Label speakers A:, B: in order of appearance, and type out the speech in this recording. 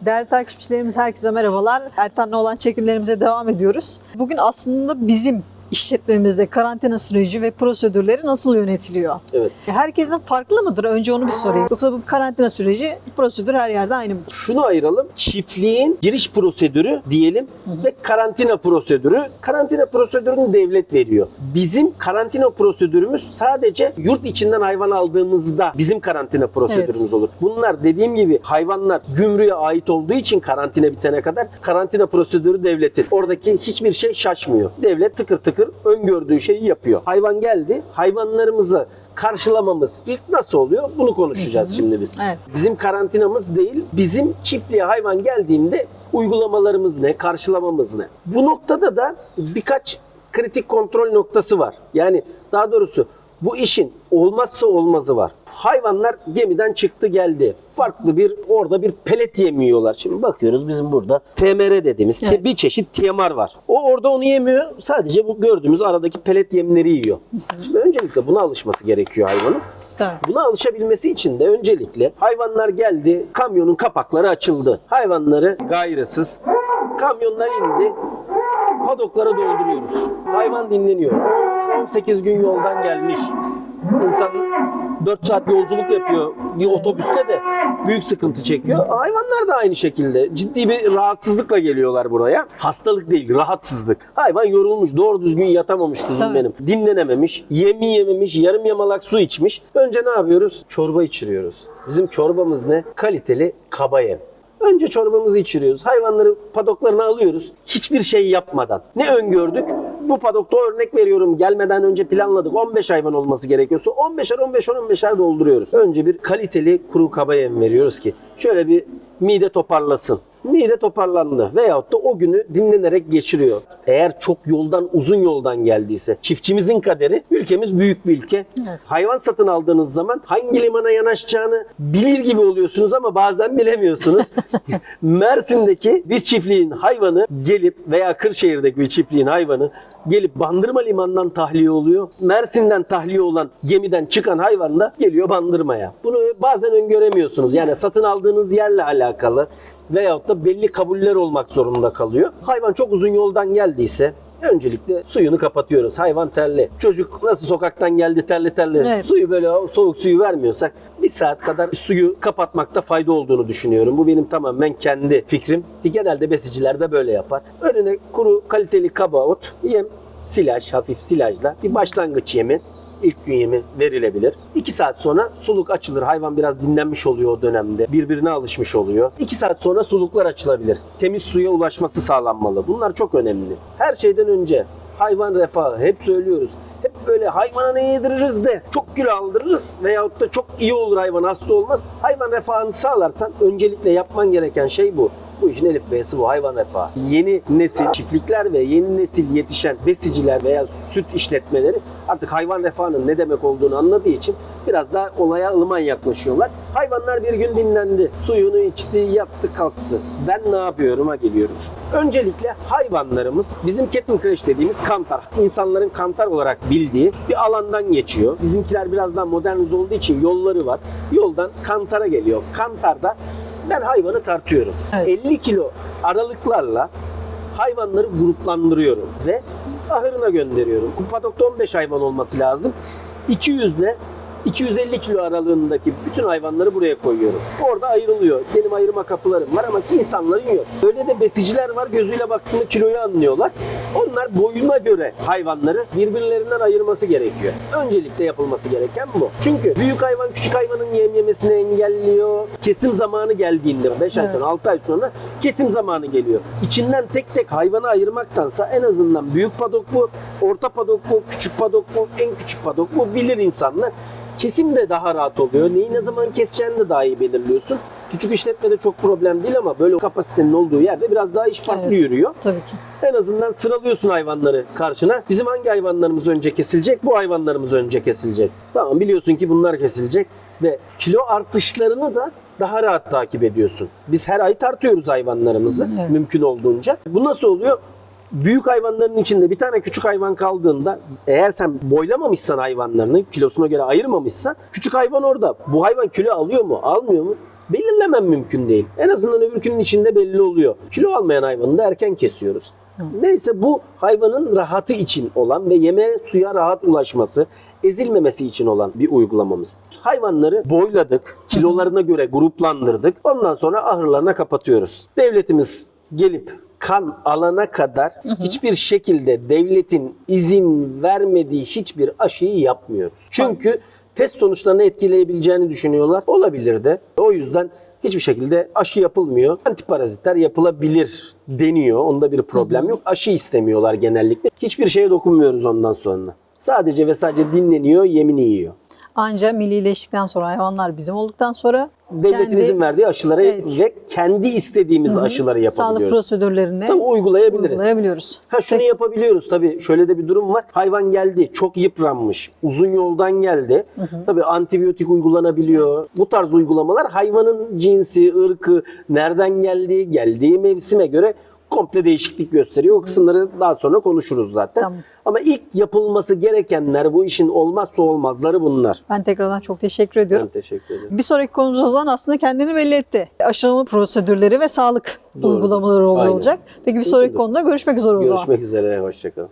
A: Değerli takipçilerimiz herkese merhabalar. Ertan'la olan çekimlerimize devam ediyoruz. Bugün aslında bizim işletmemizde karantina süreci ve prosedürleri nasıl yönetiliyor?
B: Evet.
A: Herkesin farklı mıdır? Önce onu bir sorayım. Yoksa bu karantina süreci prosedür her yerde aynı mıdır?
B: Şunu ayıralım. Çiftliğin giriş prosedürü diyelim ve karantina prosedürü. Karantina prosedürünü devlet veriyor. Bizim karantina prosedürümüz sadece yurt içinden hayvan aldığımızda bizim karantina prosedürümüz olur. Bunlar dediğim gibi hayvanlar gümrüğe ait olduğu için karantina bitene kadar karantina prosedürü devletin. Oradaki hiçbir şey şaşmıyor. Devlet tıkır tıkır öngördüğü şeyi yapıyor. Hayvan geldi. Hayvanlarımızı karşılamamız ilk nasıl oluyor? Bunu konuşacağız şimdi biz.
A: Evet.
B: Bizim karantinamız değil, bizim çiftliğe hayvan geldiğinde uygulamalarımız ne, karşılamamız ne? Bu noktada da birkaç kritik kontrol noktası var. Yani daha doğrusu bu işin olmazsa olmazı var. Hayvanlar gemiden çıktı geldi. Farklı bir orada bir pelet yemiyorlar. Şimdi bakıyoruz bizim burada TMR dediğimiz
A: Evet.
B: bir çeşit TMR var. O orada onu yemiyor. Sadece bu gördüğümüz aradaki pelet yemleri yiyor. Şimdi öncelikle buna alışması gerekiyor hayvanın.
A: Tamam.
B: Buna alışabilmesi için de öncelikle hayvanlar geldi, kamyonun kapakları açıldı. Hayvanları gayrısız, kamyonlar indi, padoklara dolduruyoruz. Hayvan dinleniyor. 18 gün yoldan gelmiş. İnsan 4 saat yolculuk yapıyor bir otobüste de büyük sıkıntı çekiyor. Hayvanlar da aynı şekilde ciddi bir rahatsızlıkla geliyorlar buraya. Hastalık değil, rahatsızlık. Hayvan yorulmuş, doğru düzgün yatamamış kuzum
A: Tabii.
B: benim. Dinlenememiş, yemi yememiş, yarım yamalak su içmiş. Önce ne yapıyoruz? Çorba içiriyoruz. Bizim çorbamız ne? Kaliteli kaba yem. Önce çorbamızı içiriyoruz. Hayvanları padoklarına alıyoruz. Hiçbir şey yapmadan. Ne öngördük? Bu padokta örnek veriyorum. Gelmeden önce planladık. 15 hayvan olması gerekiyorsa 15'er 15'er 15'er dolduruyoruz. Önce bir kaliteli kuru kaba yem veriyoruz ki şöyle bir mide toparlasın. Mide toparlandı veyahut da o günü dinlenerek geçiriyor. Eğer çok yoldan uzun yoldan geldiyse çiftçimizin kaderi ülkemiz büyük bir ülke.
A: Evet.
B: Hayvan satın aldığınız zaman hangi limana yanaşacağını bilir gibi oluyorsunuz ama bazen bilemiyorsunuz. Mersin'deki bir çiftliğin hayvanı gelip veya Kırşehir'deki bir çiftliğin hayvanı gelip Bandırma limanından tahliye oluyor. Mersin'den tahliye olan gemiden çıkan hayvan da geliyor Bandırma'ya. Bunu bazen öngöremiyorsunuz. Yani satın aldığınız yerle alakalı veyahut da belli kabuller olmak zorunda kalıyor. Hayvan çok uzun yoldan geldiyse Öncelikle suyunu kapatıyoruz. Hayvan terli. Çocuk nasıl sokaktan geldi terli terli.
A: Evet.
B: Suyu böyle soğuk suyu vermiyorsak bir saat kadar suyu kapatmakta fayda olduğunu düşünüyorum. Bu benim tamamen kendi fikrim. Ki Genelde besiciler de böyle yapar. Önüne kuru kaliteli kaba ot, yem, silaj, hafif silajla bir başlangıç yemi ilk gün yemi verilebilir. 2 saat sonra suluk açılır. Hayvan biraz dinlenmiş oluyor o dönemde. Birbirine alışmış oluyor. 2 saat sonra suluklar açılabilir. Temiz suya ulaşması sağlanmalı. Bunlar çok önemli. Her şeyden önce hayvan refahı hep söylüyoruz. Hep böyle hayvana ne yediririz de çok kilo aldırırız veyahut da çok iyi olur hayvan hasta olmaz. Hayvan refahını sağlarsan öncelikle yapman gereken şey bu. Bu işin elif beysi bu hayvan refahı. Yeni nesil çiftlikler ve yeni nesil yetişen besiciler veya süt işletmeleri artık hayvan refahının ne demek olduğunu anladığı için biraz daha olaya ılıman yaklaşıyorlar. Hayvanlar bir gün dinlendi. Suyunu içti, yattı, kalktı. Ben ne yapıyorum'a geliyoruz. Öncelikle hayvanlarımız bizim cattle crash dediğimiz kantar. İnsanların kantar olarak bildiği bir alandan geçiyor. Bizimkiler biraz daha modernize olduğu için yolları var. Yoldan kantara geliyor. Kantarda ben hayvanı tartıyorum.
A: Evet.
B: 50 kilo aralıklarla hayvanları gruplandırıyorum ve ahırına gönderiyorum. Bu padokta 15 hayvan olması lazım. 200 ile 250 kilo aralığındaki bütün hayvanları buraya koyuyorum. Orada ayrılıyor. Benim ayırma kapılarım var ama ki insanların yok. Öyle de besiciler var gözüyle baktığında kiloyu anlıyorlar. Onlar boyuna göre hayvanları birbirlerinden ayırması gerekiyor. Öncelikle yapılması gereken bu. Çünkü büyük hayvan küçük hayvanın yem yemesini engelliyor. Kesim zamanı geldiğinde 5 ay
A: Evet.
B: sonra 6 ay sonra kesim zamanı geliyor. İçinden tek tek hayvanı ayırmaktansa en azından büyük padok bu, orta padok bu, küçük padok bu, en küçük padok bu bilir insanlar. Kesim de daha rahat oluyor. Neyi ne zaman keseceğini de daha iyi belirliyorsun. Küçük işletmede çok problem değil ama böyle kapasitenin olduğu yerde biraz daha iş farklı
A: Evet.
B: yürüyor.
A: Tabii ki.
B: En azından sıralıyorsun hayvanları karşına. Bizim hangi hayvanlarımız önce kesilecek? Bu hayvanlarımız önce kesilecek. Tamam biliyorsun ki bunlar kesilecek ve kilo artışlarını da daha rahat takip ediyorsun. Biz her ay tartıyoruz hayvanlarımızı
A: Evet.
B: mümkün olduğunca. Bu nasıl oluyor? Büyük hayvanların içinde bir tane küçük hayvan kaldığında eğer sen boylamamışsan hayvanlarını, kilosuna göre ayırmamışsan küçük hayvan orada. Bu hayvan kilo alıyor mu, almıyor mu? Belirlemem mümkün değil. En azından öbürkünün içinde belli oluyor. Kilo almayan hayvanı da erken kesiyoruz. Neyse bu hayvanın rahatı için olan ve yeme suya rahat ulaşması, ezilmemesi için olan bir uygulamamız. Hayvanları boyladık, kilolarına göre gruplandırdık. Ondan sonra ahırlarına kapatıyoruz. Devletimiz gelip kan alana kadar hiçbir şekilde devletin izin vermediği hiçbir aşıyı yapmıyoruz. Çünkü test sonuçlarını etkileyebileceğini düşünüyorlar. Olabilir de. O yüzden hiçbir şekilde aşı yapılmıyor. Antiparazitler yapılabilir deniyor. Onda bir problem yok. Aşı istemiyorlar genellikle. Hiçbir şeye dokunmuyoruz ondan sonra. Sadece ve sadece dinleniyor, yemini yiyor.
A: Anca millileştikten sonra hayvanlar bizim olduktan sonra
B: Devletin izin verdiği aşıları
A: Evet.
B: ve kendi istediğimiz aşıları
A: sağlık
B: yapabiliyoruz.
A: prosedürlerini
B: Tabii uygulayabiliriz.
A: uygulayabiliyoruz.
B: Ha şunu
A: Peki,
B: yapabiliyoruz tabii. Şöyle de bir durum var. Hayvan geldi, çok yıpranmış, uzun yoldan geldi. Tabii antibiyotik uygulanabiliyor. Bu tarz uygulamalar hayvanın cinsi, ırkı, nereden geldiği, geldiği mevsime göre komple değişiklik gösteriyor. O kısımları daha sonra konuşuruz zaten.
A: Tamam.
B: Ama ilk yapılması gerekenler, bu işin olmazsa olmazları bunlar.
A: Ben tekrardan çok teşekkür ediyorum.
B: Ben teşekkür ederim.
A: Bir sonraki konumuz o zaman aslında kendini belli etti. Aşılama prosedürleri ve sağlık
B: Doğru.
A: uygulamaları
B: Aynen.
A: olacak. Peki bir sonraki
B: Kesinlikle.
A: konuda görüşmek üzere o zaman.
B: Görüşmek üzere, hoşçakalın.